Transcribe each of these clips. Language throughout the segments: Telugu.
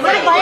Vai, vai, vai.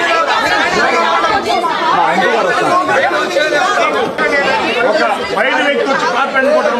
బయట వ్యక్తి వచ్చి పాప అనుకుంటాం